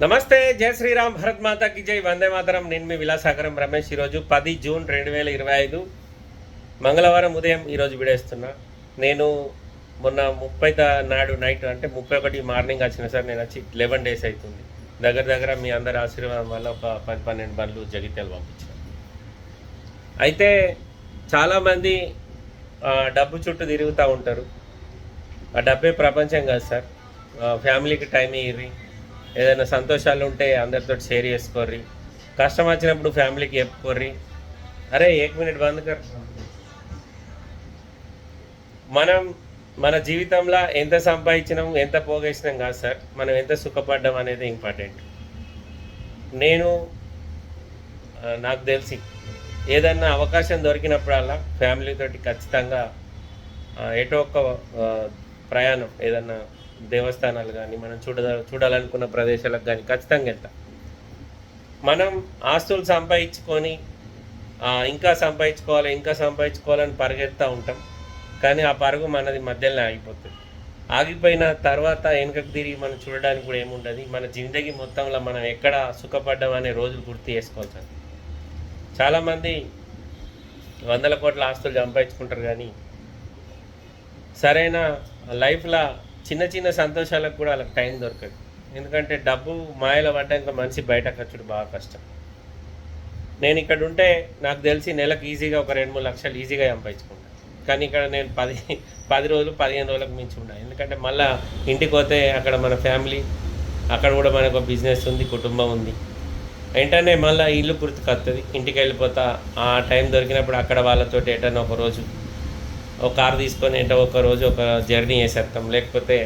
నమస్తే జై శ్రీరామ్ భరత్ మాతాకి జై. వందే మాతరం. నేను మీ విలాసాగరం రమేష్. ఈరోజు పది జూన్ రెండు వేల ఇరవై ఐదు మంగళవారం ఉదయం ఈరోజు విడేస్తున్నా నేను మొన్న ముప్పై నాడు నైట్ అంటే ముప్పై ఒకటి మార్నింగ్ వచ్చిన సార్. నేను వచ్చి లెవెన్ డేస్ అవుతుంది. దగ్గర దగ్గర మీ అందరి ఆశీర్వాదం వల్ల ఒక పది పన్నెండు బండ్లు జగిత్యాలు పంపించాను. అయితే చాలామంది డబ్బు చుట్టూ తిరుగుతూ ఉంటారు. ఆ డబ్బే ప్రపంచం కాదు సార్. ఫ్యామిలీకి టైం ఇయ్యి ఏదైనా సంతోషాలు ఉంటే అందరితో షేర్ చేసుకోర్రి. కష్టం వచ్చినప్పుడు ఫ్యామిలీకి చెప్పుకోర్రి. అరే ఏక్ మినిట్ బంద్ కర్ మనం మన జీవితంలో ఎంత సంపాదించినాం ఎంత పోగేసినాం కాదు సార్. మనం ఎంత సుఖపడ్డాం అనేది ఇంపార్టెంట్ నేను నాకు తెలిసి ఏదన్నా అవకాశం దొరికినప్పుడల్లా ఫ్యామిలీతోటి ఖచ్చితంగా ఎటో ఒక ప్రయాణం ఏదన్నా దేవస్థానాలు కానీ మనం చూడ చూడాలనుకున్న ప్రదేశాలకు కానీ ఖచ్చితంగా వెళ్తాం. మనం ఆస్తులు సంపాదించుకొని ఇంకా సంపాదించుకోవాలి ఇంకా సంపాదించుకోవాలని పరిగెత్తా ఉంటాం. కానీ ఆ పరుగు మనది మధ్యలోనే ఆగిపోతుంది. ఆగిపోయిన తర్వాత వెనుకకు తిరిగి మనం చూడడానికి కూడా ఏముండదు. మన జిందగీ మొత్తంలో మనం ఎక్కడ సుఖపడ్డాం అనే రోజులు గుర్తు చేసుకోవచ్చు చాలామంది వందల కోట్ల ఆస్తులు సంపాదించుకుంటారు కానీ సరైన లైఫ్లో చిన్న చిన్న సంతోషాలకు కూడా వాళ్ళకి టైం దొరకదు. ఎందుకంటే డబ్బు మాయలో పడ్డాక మనిషి బయట ఖర్చుడు బాగా కష్టం. నేను ఇక్కడ ఉంటే నాకు తెలిసి నెలకు ఈజీగా ఒక రెండు మూడు లక్షలు ఈజీగా సంపాదించుకుంటాను కానీ ఇక్కడ నేను పది పది రోజులు పదిహేను రోజులకు మించి ఉన్నాను ఎందుకంటే మళ్ళీ ఇంటికి పోతే అక్కడ మన ఫ్యామిలీ అక్కడ కూడా మనకు బిజినెస్ ఉంది కుటుంబం ఉంది. వెంటనే మళ్ళీ ఇల్లు గుర్తుకొస్తుంది ఇంటికి వెళ్ళిపోతా ఆ టైం దొరికినప్పుడు అక్కడ వాళ్ళతో ఎటన్నా ఒక రోజు ఒక కారు తీసుకొని ఏంటో ఒక రోజు ఒక జర్నీ చేసేస్తాం. లేకపోతే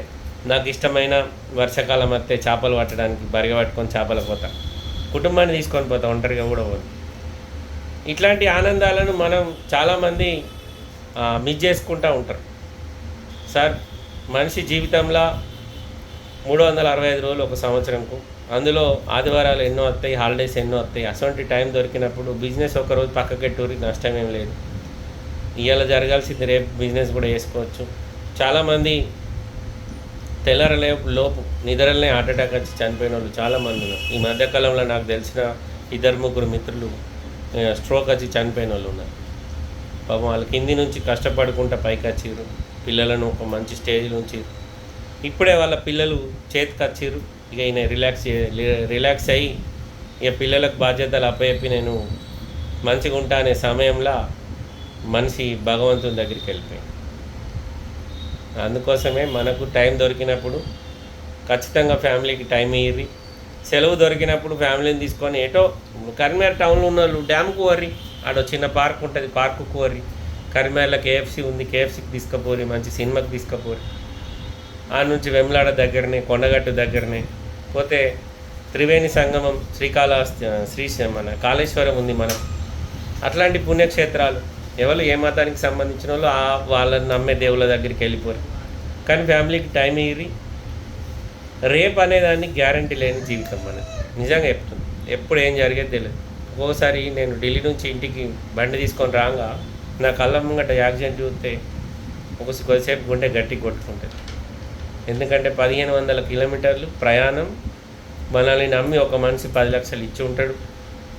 నాకు ఇష్టమైన వర్షాకాలం వస్తే చేపలు పట్టడానికి బరిగ పట్టుకొని చేపలు పోతాం. కుటుంబాన్ని తీసుకొని పోతా ఒంటరిగా కూడా పోదు ఇట్లాంటి ఆనందాలను మనం చాలామంది మిస్ చేసుకుంటూ ఉంటారు. సార్ మనిషి జీవితంలో మూడు వందల అరవై ఐదు రోజులు ఒక సంవత్సరంకు అందులో ఆదివారాలు ఎన్నో వస్తాయి హాలిడేస్ ఎన్నో వస్తాయి. అటువంటి టైం దొరికినప్పుడు బిజినెస్ ఒక రోజు పక్కకెట్టూరి నష్టం ఏం లేదు. ఇవాళ జరగాల్సింది రేపు బిజినెస్ కూడా చేసుకోవచ్చు. చాలామంది తెల్లరలే లోపు నిద్రలనే హార్ట్ అటాక్ వచ్చి చనిపోయిన వాళ్ళు చాలామంది ఉన్నారు. ఈ మధ్యకాలంలో నాకు తెలిసిన ఇద్దరు ముగ్గురు మిత్రులు స్ట్రోక్ వచ్చి చనిపోయిన వాళ్ళు ఉన్నారు. పాపం వాళ్ళ కింది నుంచి కష్టపడుకుంటా పైకి వచ్చిర్రు. పిల్లలను ఒక మంచి స్టేజ్ నుంచి ఇప్పుడే వాళ్ళ పిల్లలు చేతికి వచ్చిర్రు. ఇక ఈయన రిలాక్స్ రిలాక్స్ అయ్యి ఇక పిల్లలకు బాధ్యతలు అప్పచెప్పి నేను మంచిగా ఉంటా అనే సమయంలో మనిషి భగవంతుని దగ్గరికి వెళ్ళిపోయింది. అందుకోసమే మనకు టైం దొరికినప్పుడు ఖచ్చితంగా ఫ్యామిలీకి టైం ఇయ్యి సెలవు దొరికినప్పుడు ఫ్యామిలీని తీసుకొని ఏటో కరిమేర టౌన్లో ఉన్న వాళ్ళు డ్యామ్కు వర్రి ఆడ చిన్న పార్క్ ఉంటుంది పార్కుకు వర్రి. కరిమేరలో కేఎఫ్సి ఉంది కేఎఫ్సీకి తీసుకుపోరి మంచి సినిమాకి తీసుకుపోరి. ఆ నుంచి వెమ్లాడ దగ్గరనే కొండగట్టు దగ్గరనే. పోతే త్రివేణి సంగమం శ్రీకాళహస్తి శ్రీ మన కాళేశ్వరం ఉంది మనం. అట్లాంటి పుణ్యక్షేత్రాలు. ఎవరు ఏ మతానికి సంబంధించిన వాళ్ళు ఆ వాళ్ళని నమ్మే దేవుళ్ళ దగ్గరికి వెళ్ళిపోరు. కానీ ఫ్యామిలీకి టైం ఇయ్యి రేపు అనేదాన్ని గ్యారంటీ లేని జీవితం మనది. నిజంగా చెప్తుంది ఎప్పుడు ఏం జరిగేది తెలియదు. ఒక్కోసారి నేను ఢిల్లీ నుంచి ఇంటికి బండి తీసుకొని రాగా నా కళ్ళ ముంగట యాక్సిడెంట్ చూస్తే ఒక కొద్దిసేపు గుండె గట్టిగా కొట్టుకుంటుంది. ఎందుకంటే పదిహేను వందల కిలోమీటర్లు ప్రయాణం. మనల్ని నమ్మి ఒక మనిషి పది లక్షలు ఇచ్చి ఉంటాడు.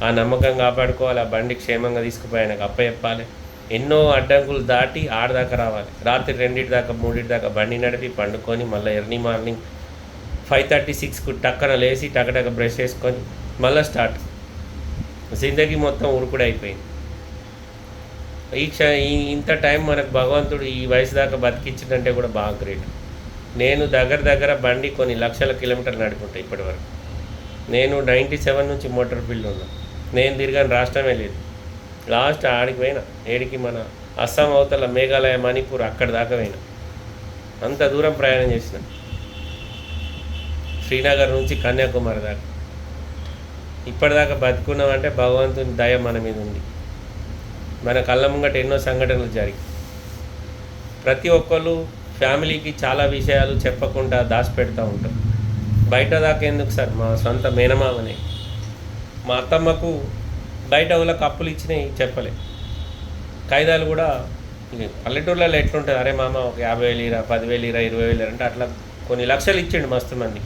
ఆ నమ్మకం కాపాడుకోవాలి. ఆ బండి క్షేమంగా తీసుకుపోయి అప్ప అప్పచెప్పాలి. ఎన్నో అడ్డంకులు దాటి ఆడదాకా రావాలి. రాత్రి రెండింటి దాకా మూడింటి దాకా బండి నడిపి పండుకొని మళ్ళీ ఎర్లీ మార్నింగ్ ఫైవ్ థర్టీ సిక్స్కు టక్కన లేచి టకటక బ్రష్ చేసుకొని మళ్ళీ స్టార్ట్. జిందగీ మొత్తం ఉరుకుడైపోయింది అయిపోయింది. ఈ క్ష ఈ ఇంత టైం మనకు భగవంతుడు ఈ వయసు దాకా బతికించిందంటే కూడా బాగా గ్రేట్. నేను దగ్గర దగ్గర బండి కొన్ని లక్షల కిలోమీటర్లు నడుపుంటా ఇప్పటివరకు. నేను నైంటీ సెవెన్ నుంచి మోటార్ ఫీల్డ్ ఉన్నా. నేను తిరిగాను రాష్ట్రమే లేదు. లాస్ట్ ఆడికి పోయినా ఏడికి మన అస్సాం అవతల మేఘాలయ మణిపూర్ అక్కడి దాకా పోయినా. అంత దూరం ప్రయాణం చేసిన. శ్రీనగర్ నుంచి కన్యాకుమారి దాకా. ఇప్పటిదాకా బతుకున్నామంటే భగవంతుని దయ మన మీద ఉంది. మన కళ్ళ ముంగట ఎన్నో సంఘటనలు జరిగి. ప్రతి ఒక్కళ్ళు ఫ్యామిలీకి చాలా విషయాలు చెప్పకుండా దాచిపెడతా ఉంటారు. బయట దాకా ఎందుకు సార్? మా సొంత మేనమామనే. మా అత్తమ్మకు బయట వాళ్ళకి అప్పులు ఇచ్చినాయి చెప్పలే. కాగితాలు కూడా ఇక పల్లెటూర్లలో ఎట్లుంటుంది? అరే మామ ఒక యాభై వేలు ఇరా పదివేలు ఇరా ఇరవై వేలు అంటే అట్లా కొన్ని లక్షలు ఇచ్చిండు మస్తు మంది.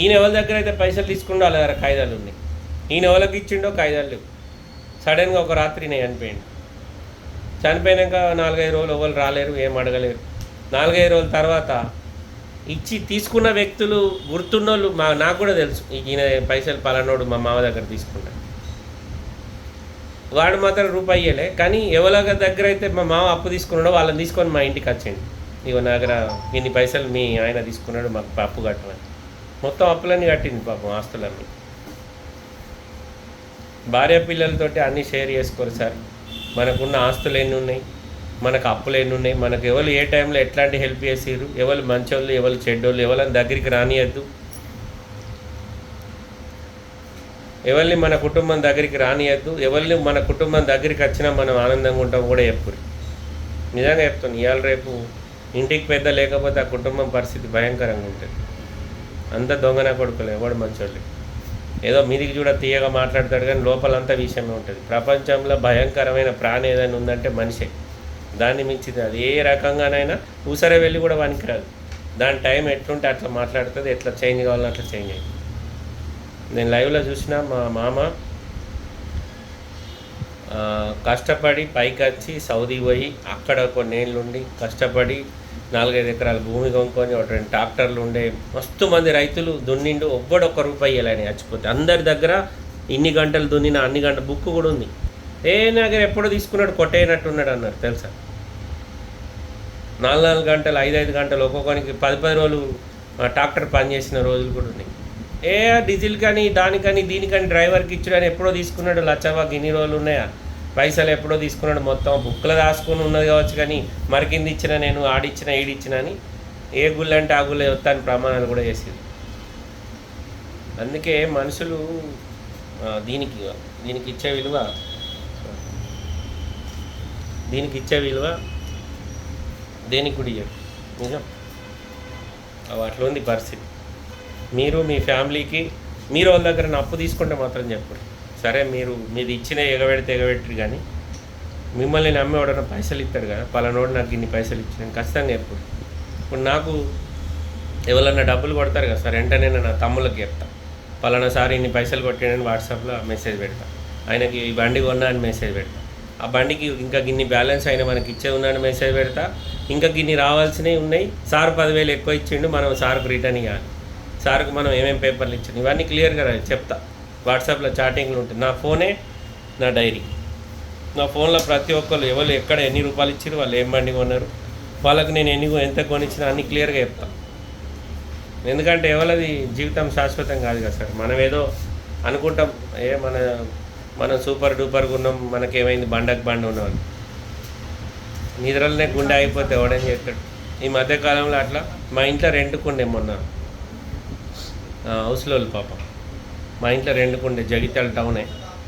ఈయన ఎవరి దగ్గర అయితే పైసలు తీసుకుండో వాళ్ళ దగ్గర కాగితాలు ఉన్నాయి ఈయన ఎవరికి ఇచ్చిండో కాగితాలు లేవు. సడన్గా ఒక రాత్రి నేను చనిపోయింది చనిపోయినాక నాలుగైదు రోజులు ఎవరు రాలేరు ఏం అడగలేరు. నాలుగైదు రోజుల తర్వాత ఇచ్చి తీసుకున్న వ్యక్తులు గుర్తున్నోళ్ళు మా నాకు కూడా తెలుసు. ఈయన పైసలు పలానోడు మా మామ దగ్గర తీసుకున్నాడు వాడు మాత్రం రూపాయి ఇవ్వలే కానీ ఎవరిగా దగ్గర అయితే మా మామ అప్పు తీసుకున్నాడో వాళ్ళని తీసుకొని మా ఇంటికి వచ్చిండు ఇగో నా దగ్గర ఇన్ని పైసలు మీ ఆయన తీసుకున్నాడు మాకు అప్పు కట్టమని. మొత్తం అప్పులన్నీ కట్టింది పాపం ఆస్తులన్నీ. భార్య పిల్లలతోటి అన్నీ షేర్ చేసుకోరు సార్. మనకున్న ఆస్తులు ఎన్ని ఉన్నాయి? మనకు అప్పులు ఎన్ని ఉన్నాయి? మనకు ఎవరు ఏ టైంలో ఎట్లాంటి హెల్ప్ చేసిరు ఎవరు మంచోళ్ళు ఎవరు చెడ్డోళ్ళు ఎవరిని దగ్గరికి రానియద్దు. ఎవరిని మన కుటుంబం దగ్గరికి రానియద్దు ఎవరిని మన కుటుంబం దగ్గరికి వచ్చినా మనం ఆనందంగా ఉంటాం కూడా చెప్పురు నిజంగా చెప్తాను ఇవాళ రేపు ఇంటికి పెద్ద లేకపోతే ఆ కుటుంబం పరిస్థితి భయంకరంగా ఉంటుంది. అంత దొంగన కొడుకులు ఎవడు మంచోళ్ళు? ఏదో మీదికి చూడ తీయగా మాట్లాడతాడు కానీ లోపలంతా విషయమే ఉంటుంది. ప్రపంచంలో భయంకరమైన ప్రాణి ఏదైనా ఉందంటే మనిషే. దాన్ని మించింది అది. ఏ రకంగానైనా ఊసరే వెళ్ళి కూడా పనికిరాదు. దాని టైం ఎట్లుంటే అట్లా మాట్లాడుతుంది ఎట్లా చేంజ్ కావాలో అట్లా చేంజ్ అయింది నేను లైవ్లో చూసిన మా మామ కష్టపడి పైకి వచ్చి సౌదీ పోయి అక్కడ కొన్నేళ్ళు నీళ్ళుండి కష్టపడి నాలుగైదు ఎకరాల భూమి కొనుక్కొని ఒక రెండు ట్రాక్టర్లు ఉండే మస్తు మంది రైతులు దున్నిండు ఒక్కడొక్క రూపాయి ఇవ్వాలని చచ్చిపోతే. అందరి దగ్గర ఇన్ని గంటలు దున్నిన అన్ని గంటల బుక్ కూడా ఉంది. ఏ దగ్గర ఎప్పుడో తీసుకున్నాడు? కొట్టేయనట్టున్నాడు అన్నారు తెలుసా? నాలుగు నాలుగు గంటలు ఐదు ఐదు గంటలు ఒక్కొక్కరికి పది పది రోజులు ట్రాక్టర్ పని చేసిన రోజులు కూడా ఉన్నాయి. ఏ డీజిల్ కానీ దానికని దీనికని డ్రైవర్కి ఇచ్చాడని ఎప్పుడో తీసుకున్నాడు లచ్చవాకి ఇన్ని రోజులు ఉన్నాయా? పైసలు ఎప్పుడో తీసుకున్నాడు మొత్తం. బుక్లో దాచుకుని ఉన్నది కావచ్చు కానీ మరి కింద ఇచ్చిన నేను ఆడిచ్చిన ఈడిచ్చిన అని ఏ గుళ్ళు అంటే ఆ గుళ్ళే వస్తాను ప్రమాణాలు కూడా చేసేది. అందుకే మనుషులు దీనికి దీనికి ఇచ్చే విలువ దీనికి ఇచ్చే విలువ దేనికి కూడా ఇయ్యరు నిజం? అట్లా ఉంది పరిస్థితి. మీరు మీ ఫ్యామిలీకి మీరు వాళ్ళ దగ్గర అప్పు తీసుకుంటే మాత్రం చెప్పండి సరే మీరు మీది ఇచ్చిన ఎగబెడితే ఎగబెట్టరు కానీ మిమ్మల్ని నమ్మి ఎవడన్నా పైసలు ఇస్తాడు కదా పలానోడు నాకు ఇన్ని పైసలు ఇచ్చిన ఖచ్చితంగా ఎప్పుడు ఇప్పుడు నాకు ఎవరన్నా డబ్బులు కొడతారు కదా సార్ వెంటనే నా తమ్ముళ్ళకి చెప్తా. పలానా సార్ ఇన్ని పైసలు కొట్టాడని వాట్సాప్లో మెసేజ్ పెడతా. ఆయనకి ఈ బండి కొన్నా అని మెసేజ్ పెడతా. ఆ బండికి ఇంకా గిన్ని బ్యాలెన్స్ అయినా మనకి ఇచ్చే ఉన్నాడని మెసేజ్ పెడతా. ఇంకా గిన్ని రావాల్సినవి ఉన్నాయి. సార్ పదివేలు ఎక్కువ ఇచ్చిండు మనం సార్కు రిటర్న్ ఇవ్వాలి సార్కు మనం ఏమేమి పేపర్లు ఇచ్చింది ఇవన్నీ క్లియర్గా చెప్తా. వాట్సాప్లో చాటింగ్లు ఉంటాయి. నా ఫోనే నా డైరీ. నా ఫోన్లో ప్రతి ఒక్కరు ఎవరు ఎక్కడ ఎన్ని రూపాయలు ఇచ్చారు వాళ్ళు ఏం బండి కొన్నారు వాళ్ళకి నేను ఎన్ని ఎంత కొనిచ్చినా అన్ని క్లియర్గా చెప్తాను ఎందుకంటే ఎవరిది జీవితం శాశ్వతం కాదు కదా సార్. మనం ఏదో అనుకుంటాం ఏ మన మనం సూపర్ డూపర్గా ఉన్నాం మనకేమైంది బండకు బండ ఉన్నవాళ్ళు నిద్రలనే గుండె అయిపోతే ఎవడని చేస్తాడు ఈ మధ్యకాలంలో అట్లా మా ఇంట్లో రెంట్కుండే మొన్న. హౌస్లో పాపం. మా ఇంట్లో రెండు రెండుకుండే జగిత్యాల టౌనే.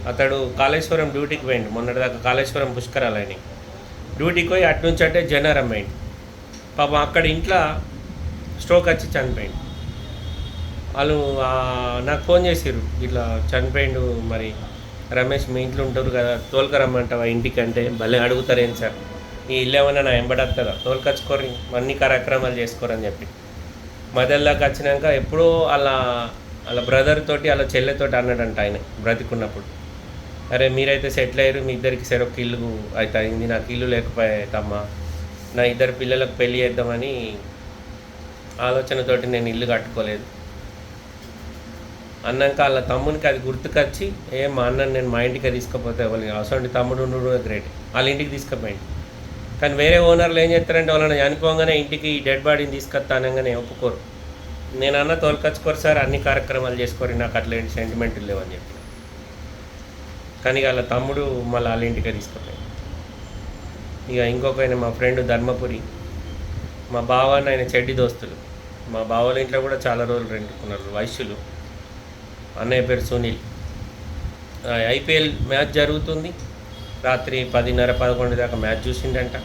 అతడు కాళేశ్వరం డ్యూటీకి పోయిండు. మొన్నటిదాకా కాళేశ్వరం పుష్కరాలని డ్యూటీకి పోయి అటు నుంచి అంటే జనరం పోయిండు. పాపం అక్కడ ఇంట్లో స్ట్రోక్ వచ్చి చనిపోయిండు. వాళ్ళు నాకు ఫోన్ చేసిర్రు. ఇట్లా చనిపోయిండు మరి. రమేష్ మీ ఇంట్లో ఉంటారు కదా తోలుకరమ్మంటావా ఇంటికి అంటే భలే అడుగుతారేం సార్? ఈ ఇల్లు ఏమన్నా నా ఎంబడత్తదా తోలుకొచ్చుకోరు అన్ని కార్యక్రమాలు చేసుకోరని చెప్పి. మధ్యలోకి వచ్చినాక ఎప్పుడో అలా వాళ్ళ బ్రదర్ తోటి వాళ్ళ చెల్లెతోటి అన్నాడంట ఆయన బ్రతికున్నప్పుడు. అరే మీరైతే సెటిల్ అయ్యారు మీ ఇద్దరికి సెరొక్క ఇల్లు అయితే అయింది నాకు ఇల్లు లేకపోయేతమ్మా తమ్మా నా ఇద్దరు పిల్లలకు పెళ్ళి చేద్దామని ఆలోచనతోటి నేను ఇల్లు కట్టుకోలేదు. అన్నాక వాళ్ళ తమ్మునికి అది గుర్తుకొచ్చి ఏ మా అన్నని నేను మా ఇంటికి తీసుకుపోతే వాళ్ళు అసలు తమ్ముడు ఉండడు గ్రేట్ వాళ్ళ ఇంటికి తీసుకుపోయింది కానీ వేరే ఓనర్లు ఏం చేస్తారంటే వాళ్ళని చనిపోగానే ఇంటికి ఈ డెడ్ బాడీని తీసుకొస్తానగానే ఒప్పుకోరు. నేను అన్న తోలుకొచ్చుకోరు సార్ అన్ని కార్యక్రమాలు చేసుకోరు నాకు అట్లాంటి సెంటిమెంట్లు లేవని చెప్పి. కానీ వాళ్ళ తమ్ముడు మళ్ళీ వాళ్ళ ఇంటికే తీసుకుపోయాడు. ఇక ఇంకొక ఆయన మా ఫ్రెండ్ ధర్మపురి మా బావ అని ఆయన చెడ్డి దోస్తులు. మా బావల ఇంట్లో కూడా చాలా రోజులు రెండుకున్నారు వయసులు అన్నయ్య పేరు సునీల్. ఐపీఎల్ మ్యాచ్ జరుగుతుంది. రాత్రి పదిన్నర పదకొండు దాకా మ్యాచ్ చూసిండంట.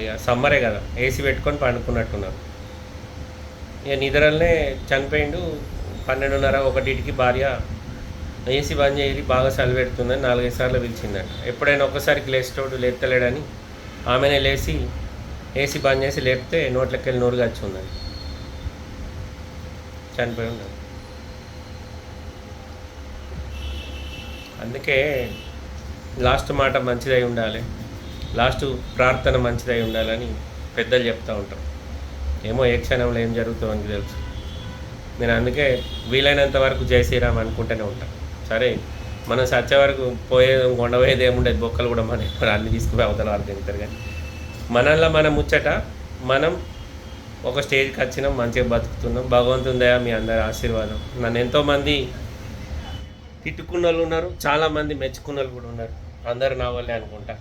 ఇక సమ్మరే కదా ఏసీ పెట్టుకొని పండుకున్నట్టున్నారు. ఇక నిద్రలనే చనిపోయిండు. పన్నెండున్నర ఒకటికి భార్య ఏసీ బంద్ చేయాలి బాగా చలి పెడుతుందని నాలుగైదు సార్లు పిలిచిందంట. ఎప్పుడైనా ఒక్కసారికి లేచేటోడు లేపుతలేడని ఆమెనే లేచి ఏసీ బంద్ చేసి లేపితే నోట్లకెళ్ళి నోరుగా నోరు ఉందని చనిపోయి ఉన్నారు అందుకే లాస్ట్ మాట మంచిదై ఉండాలి లాస్ట్ ప్రార్థన మంచిదై ఉండాలని పెద్దలు చెప్తూ ఉంటారు. ఏమో ఏ క్షణంలో ఏం జరుగుతుందో అని తెలుసు. నేను అందుకే వీలైనంత వరకు జై శ్రీరామ్ అనుకుంటూనే ఉంటాను సరే మనం సచ్చే వరకు పోయేది కొండపోయేది ఏముండేది బొక్కలు కూడా మన అన్ని తీసుకుపోయి అవతల వారు తింటారు కానీ. మనల్లో మనం ముచ్చట మనం ఒక స్టేజ్కి వచ్చినాం మంచిగా బతుకుతున్నాం భగవంతుని దయ మీ అందరి ఆశీర్వాదం. నన్ను ఎంతోమంది తిట్టుకున్న వాళ్ళు ఉన్నారు చాలామంది మెచ్చుకున్న వాళ్ళు కూడా ఉన్నారు. అందరు నా వల్లే అనుకుంటా.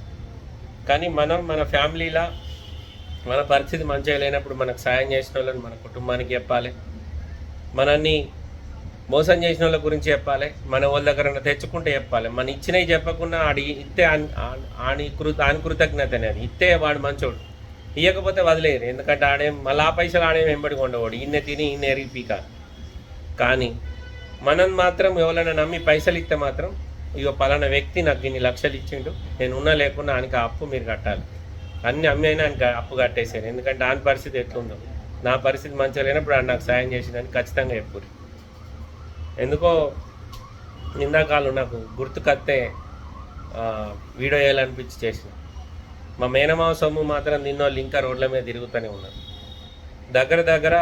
కానీ మనం మన ఫ్యామిలీలా మన పరిస్థితి మంచిగా లేనప్పుడు మనకు సాయం చేసిన వాళ్ళని మన కుటుంబానికి చెప్పాలి. మనల్ని మోసం చేసిన వాళ్ళ గురించి చెప్పాలి. మన వాళ్ళ దగ్గర తెచ్చుకుంటే చెప్పాలి. మన ఇచ్చినవి చెప్పకుండా ఆడి ఇస్తే ఆని కృ ఆని కృతజ్ఞతనే అది ఇస్తే వాడు మంచోడు. ఇవ్వకపోతే వదిలేరు. ఎందుకంటే ఆడేం మళ్ళీ ఆ పైసలు ఆడేం వెంబడి కొండవాడు ఈయన తిని ఈయన ఎరిగిపీక కానీ మనం మాత్రం ఎవరైనా నమ్మి పైసలు ఇస్తే మాత్రం ఇగో పలానా వ్యక్తి నాకు దీన్ని లక్షలు ఇచ్చిండు నేను ఉన్నా లేకున్నా ఆయనకి ఆ అప్పు మీరు కట్టాలి. అన్ని అమ్మి అయినా ఆయనకి అప్పు కట్టేశారు. ఎందుకంటే ఆయన పరిస్థితి ఎట్లుందో. నా పరిస్థితి మంచిగా లేనప్పుడు ఆయన నాకు సాయం చేసిందని ఖచ్చితంగా చెప్పారు ఎందుకో నిందాకాలు నాకు గుర్తుకత్తే వీడియో వేయాలనిపించి చేసిన. మా మేనమావ సొమ్ము మాత్రం నిన్నోళ్ళు ఇంకా రోడ్ల మీద తిరుగుతూనే ఉన్నారు. దగ్గర దగ్గర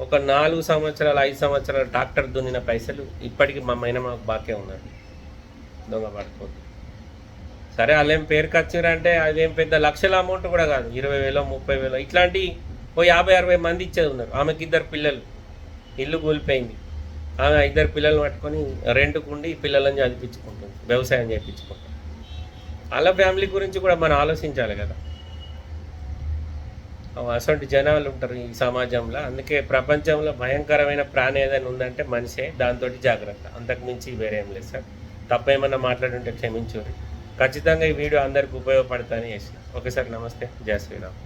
ఒక నాలుగు సంవత్సరాలు ఐదు సంవత్సరాలు ట్రాక్టర్ దున్నిన పైసలు ఇప్పటికీ మా మైన మాకు బాకే ఉన్నారు. దొంగ పడుకోవద్దు సరే వాళ్ళేం పేరుకి అంటే అదేం పెద్ద లక్షల అమౌంట్ కూడా కాదు. ఇరవై వేలో ముప్పై వేలో ఇట్లాంటి ఓ యాభై అరవై మంది ఇచ్చేది ఉన్నారు. ఆమెకి ఇద్దరు పిల్లలు. ఇల్లు కూలిపోయింది. ఆమె ఇద్దరు పిల్లలు పట్టుకొని రెంట్కు ఉండి పిల్లలను చదివించుకుంటుంది. వ్యవసాయం చేయించుకుంటుంది. వాళ్ళ ఫ్యామిలీ గురించి కూడా మనం ఆలోచించాలి కదా. అసలు జనాలు ఉంటారు ఈ సమాజంలో. అందుకే ప్రపంచంలో భయంకరమైన ప్రాణి ఏదైనా ఉందంటే మనిషే. దాంతో జాగ్రత్త. అంతకు మించి వేరేం లేదు సార్. తప్పేమన్నా మాట్లాడుంటే క్షమించుర్రి ఖచ్చితంగా ఈ వీడియో అందరికి ఉపయోగపడతానే చేసిన. సార్ నమస్తే. జయ శ్రీరామ్.